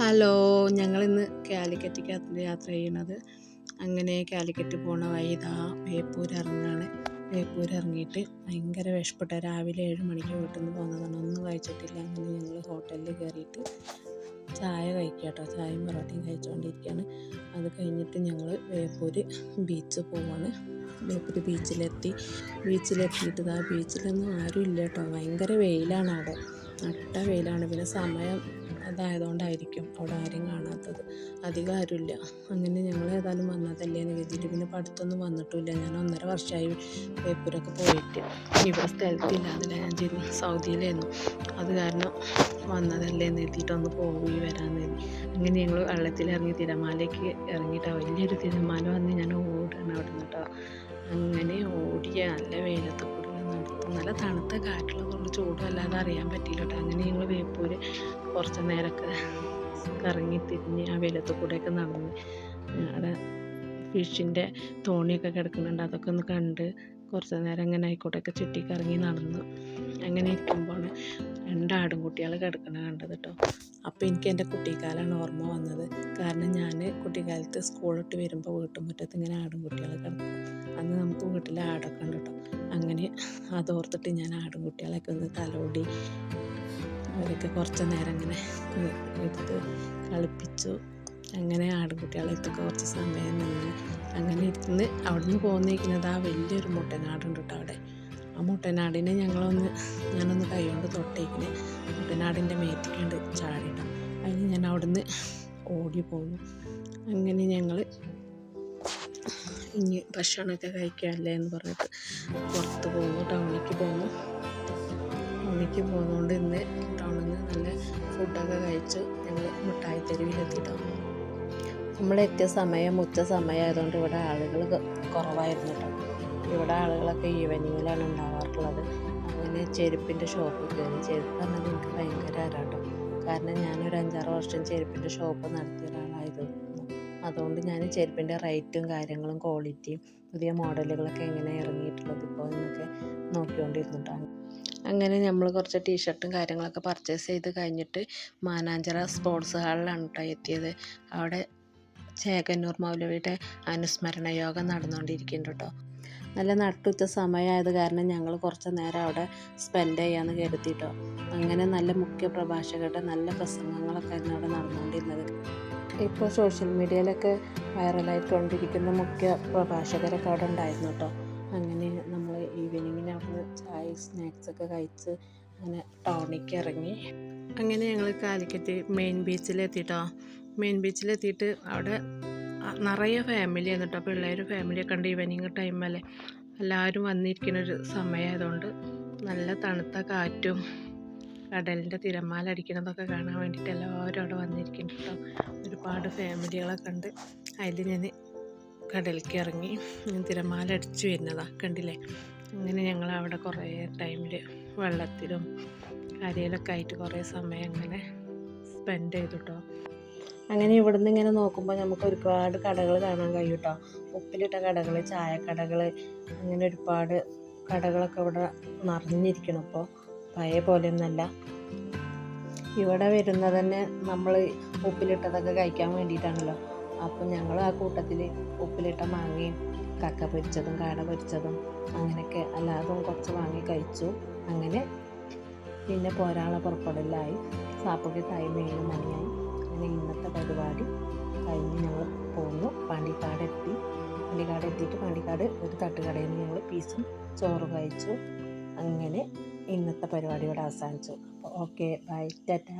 Hello ഞങ്ങൾ ഇന്ന് കാലിക്കറ്റിക്കകത്ത് യാത്ര ചെയ്യണത്. അങ്ങനെ കാലിക്കറ്റ് പോണ വഴി ഇതാ ബേപ്പൂർ ഇറങ്ങാണ്. ബേപ്പൂർ ഇറങ്ങിയിട്ട് ഭയങ്കര വിഷപ്പെട്ട രാവിലെ ഏഴ് മണിക്ക് വീട്ടിൽ നിന്ന് പോകുന്നതാണ് ഒന്നും കഴിച്ചിട്ടില്ല. അങ്ങനെ ഞങ്ങൾ ഹോട്ടലിൽ കയറിയിട്ട് ചായ കഴിക്കുക കേട്ടോ ചായയും പൊറോട്ടയും കഴിച്ചുകൊണ്ടിരിക്കുകയാണ് അത് കഴിഞ്ഞിട്ട് ഞങ്ങൾ ബേപ്പൂർ ബീച്ച് പോവാണ്. ബേപ്പൂർ ബീച്ചിലെത്തി ബീച്ചിലെത്തിയിട്ട് ആ ബീച്ചിലൊന്നും ആരും ഇല്ല കേട്ടോ. ഭയങ്കര വെയിലാണ് അവിടെ. നട്ട വെയിലാണ്. പിന്നെ സമയം അതായതുകൊണ്ടായിരിക്കും അവിടെ ആരും കാണാത്തത്. അധികം ആരുമില്ല. അങ്ങനെ ഞങ്ങൾ ഏതായാലും വന്നതല്ലേ എന്ന് കരുതിയിട്ട് പിന്നെ പഠിത്തമൊന്നും വന്നിട്ടില്ല ഞാൻ ഒന്നര വർഷമായി ബേപ്പൂരൊക്കെ പോയിട്ട്. ഇവിടെ സ്ഥലത്തില്ലാതില്ല ഞാൻ ചെയ്തു സൗദിയിലായിരുന്നു. അത് കാരണം വന്നതല്ലേ എന്ന് എഴുതിയിട്ട് ഒന്ന് പോയി വരാമെന്ന് കരുതി. അങ്ങനെ ഞങ്ങൾ വെള്ളത്തിലിറങ്ങി തിരമാലയ്ക്ക് ഇറങ്ങിയിട്ടാണ് വലിയൊരു തിരമാല വന്ന് ഞാൻ ഓടുകയാണ് അവിടെ നിന്നിട്ടോ. അങ്ങനെ ഓടിയ നല്ല വെയിലത്ത് കൂടെ നടത്തും നല്ല തണുത്ത കാറ്റുള്ളതുകൊണ്ട് ചൂടും അല്ലാതെ അറിയാൻ പറ്റിയില്ല അങ്ങനെ ഞങ്ങൾ വേപ്പൂര് കുറച്ച് നേരമൊക്കെ കറങ്ങി തിരിഞ്ഞ് ആ വെയിലത്ത് കൂടെയൊക്കെ നടന്ന് അവിടെ ഫിഷിന്റെ തോണിയൊക്കെ കിടക്കുന്നുണ്ട്. അതൊക്കെ ഒന്ന് കണ്ട് കുറച്ച് നേരം ഇങ്ങനെ ആയിക്കോട്ടൊക്കെ ചുറ്റി കറങ്ങി നടന്നു അങ്ങനെ ഇരിക്കുമ്പോഴാണ് രണ്ട് ആടുംകുട്ടികൾ കിടക്കണ കണ്ടത് കേട്ടോ അപ്പോൾ എനിക്ക് എന്റെ കുട്ടിക്കാലമാണ് ഓർമ്മ വന്നത്. കാരണം ഞാൻ കുട്ടിക്കാലത്ത് സ്കൂളിട്ട് വരുമ്പോൾ വീട്ടുമുറ്റത്ത് ഇങ്ങനെ ആടുംകുട്ടികൾ കിടക്കും. അന്ന് നമുക്ക് വീട്ടിൽ ആടൊക്കെ ഉണ്ട് കേട്ടോ അങ്ങനെ അതോർത്തിട്ട് ഞാൻ ആടുംകുട്ടികളൊക്കെ ഒന്ന് തലോടി അവരൊക്കെ കുറച്ച് നേരം അങ്ങനെ എടുത്ത് കളിപ്പിച്ചു. അങ്ങനെ ആടുകുട്ടികളെ എടുത്തൊക്കെ കുറച്ച് സമയം നിന്ന് അങ്ങനെ ഇരുന്ന് അവിടെ നിന്ന് പോന്നിരിക്കുന്നത് ആ വലിയൊരു മുട്ടനാടുണ്ട് കേട്ടോ അവിടെ. ആ മുട്ടനാടിനെ ഞങ്ങളൊന്ന് ഞാനൊന്ന് കൈകൊണ്ട് തൊട്ടേക്കിന് മുട്ടനാടിന്റെ മേത്തിക്കണ്ട് ചാടിയിട്ടു അതിന് ഞാൻ അവിടുന്ന് ഓടി പോന്നു അങ്ങനെ ഞങ്ങൾ ഇനി ഭക്ഷണമൊക്കെ കഴിക്കാനല്ലേ എന്ന് പറഞ്ഞിട്ട് പുറത്ത് പോകുന്നു ടൗണിലേക്ക് പോകുന്നു. ടൗണിലേക്ക് പോകുന്നതുകൊണ്ട് ഇന്ന് ടൗണിൽ നിന്ന് നല്ല ഫുഡൊക്കെ കഴിച്ച് ഞങ്ങൾ മിഠായി തെരുവിലെത്തിയിട്ടാണ് നമ്മളെത്തിയ സമയം ഉച്ച സമയമായതുകൊണ്ട് ഇവിടെ ആളുകൾ കുറവായിരുന്നു കേട്ടോ. ഇവിടെ ആളുകളൊക്കെ ഈവനിങ്ങിലാണ് ഉണ്ടാവാറുള്ളത്. അങ്ങനെ ചെരുപ്പിന്റെ ഷോപ്പിൽ കയറി ചെരുപ്പ് എന്നത് എനിക്ക് ഭയങ്കര ആരാട്ടോ. കാരണം ഞാനൊരു അഞ്ചാറ് വർഷം ചെരുപ്പിന്റെ ഷോപ്പ് നടത്തിയ അതുകൊണ്ട് ഞാൻ ചെരുപ്പിന്റെ റേറ്റും കാര്യങ്ങളും ക്വാളിറ്റിയും പുതിയ മോഡലുകളൊക്കെ എങ്ങനെ ഇറങ്ങിയിട്ടുള്ളത് ഇപ്പോൾ എന്നൊക്കെ നോക്കിക്കൊണ്ടിരുന്നിട്ടാണ് അങ്ങനെ നമ്മൾ കുറച്ച് ടീഷർട്ടും കാര്യങ്ങളൊക്കെ പർച്ചേസ് ചെയ്ത് കഴിഞ്ഞിട്ട് മാനാഞ്ചിറ സ്പോർട്സ് ഹാളിലാണ് കേട്ടോ എത്തിയത്. അവിടെ ചേകന്നൂർ മൗലവിയുടെ അനുസ്മരണ യോഗം നടന്നുകൊണ്ടിരിക്കുന്നുണ്ട് കേട്ടോ. നല്ല നട്ടുച്ച സമയമായത് കാരണം ഞങ്ങൾ കുറച്ച് നേരം അവിടെ സ്പെൻഡ് ചെയ്യാമെന്ന് കരുതിയിട്ടോ അങ്ങനെ നല്ല മുഖ്യ പ്രഭാഷകരുടെ നല്ല പ്രസംഗങ്ങളൊക്കെ ആയിരുന്നു അവിടെ നടന്നുകൊണ്ടിരുന്നത്. ഇപ്പോൾ സോഷ്യൽ മീഡിയയിലൊക്കെ വൈറലായിക്കൊണ്ടിരിക്കുന്ന മുഖ്യ പ്രഭാഷകരൊക്കെ അവിടെ ഉണ്ടായിരുന്നു കേട്ടോ. അങ്ങനെ നമ്മൾ ഈവനിങ്ങിന് അവിടുന്ന് ചായ സ്നാക്സൊക്കെ കഴിച്ച് അങ്ങനെ ടൗണിലേക്ക് ഇറങ്ങി. അങ്ങനെ ഞങ്ങൾ കാലിക്കറ്റ് മെയിൻ ബീച്ചിലെത്തിയിട്ടോ മെയിൻ ബീച്ചിലെത്തിയിട്ട് അവിടെ നിറയെ ഫാമിലി കേട്ടോ. പിള്ളേർ ഫാമിലിയൊക്കെ ഉണ്ട് ഈവനിങ് ടൈമല്ലേ എല്ലാവരും വന്നിരിക്കുന്ന ഒരു സമയമായതുകൊണ്ട് നല്ല തണുത്ത കാറ്റും കടലിന്റെ തിരമാല അടിക്കുന്നതൊക്കെ കാണാൻ വേണ്ടിയിട്ട് എല്ലാവരും അവിടെ വന്നിരിക്കുന്നുണ്ട് കേട്ടോ. ഒരുപാട് ഫാമിലികളെ കണ്ട് അതിൽ ഞാൻ കടലിലേക്ക് ഇറങ്ങി തിരമാല അടിച്ചു വരുന്നതാണ് കണ്ടില്ലേ? അങ്ങനെ ഞങ്ങൾ അവിടെ കുറേ ടൈമിൽ വെള്ളത്തിലും കരയിലൊക്കെ ആയിട്ട് കുറേ സമയം അങ്ങനെ സ്പെൻഡ് ചെയ്തു കേട്ടോ അങ്ങനെ ഇവിടുന്ന് ഇങ്ങനെ നോക്കുമ്പോൾ നമുക്ക് ഒരുപാട് കടകൾ കാണാൻ കഴിയും കേട്ടോ ഉപ്പിലിട്ട കടകൾ ചായക്കടകൾ അങ്ങനെ ഒരുപാട് കടകളൊക്കെ ഇവിടെ നിറഞ്ഞിരിക്കണം ഇപ്പോൾ പഴയ പോലെയൊന്നല്ല. ഇവിടെ വരുന്നത് തന്നെ നമ്മൾ ഉപ്പിലിട്ടതൊക്കെ കഴിക്കാൻ വേണ്ടിയിട്ടാണല്ലോ. അപ്പം ഞങ്ങൾ ആ കൂട്ടത്തിൽ ഉപ്പിലിട്ട മാങ്ങയും കക്ക പൊരിച്ചതും കാട പൊരിച്ചതും അങ്ങനെയൊക്കെ അല്ലാതും കുറച്ച് വാങ്ങി കഴിച്ചു. അങ്ങനെ പിന്നെ പോരാളെ പുറപ്പെടലായി സാപ്പൊക്കെ ടൈം ഏഴ് മണിയായി അങ്ങനെ ഇന്നത്തെ പരിപാടി കഴിഞ്ഞ് ഞങ്ങൾ പോന്നു. പാണ്ടിക്കാട് എത്തി. പാണ്ടിക്കാട് എത്തിയിട്ട് പാണ്ടിക്കാട് ഒരു തട്ടുകടയിൽ നിന്ന് ഞങ്ങൾ പീസും ചോറും കഴിച്ചു. അങ്ങനെ ഇന്നത്തെ പരിപാടി അവസാനിച്ചു. അപ്പോൾ ഓക്കെ ബൈ ടാറ്റ.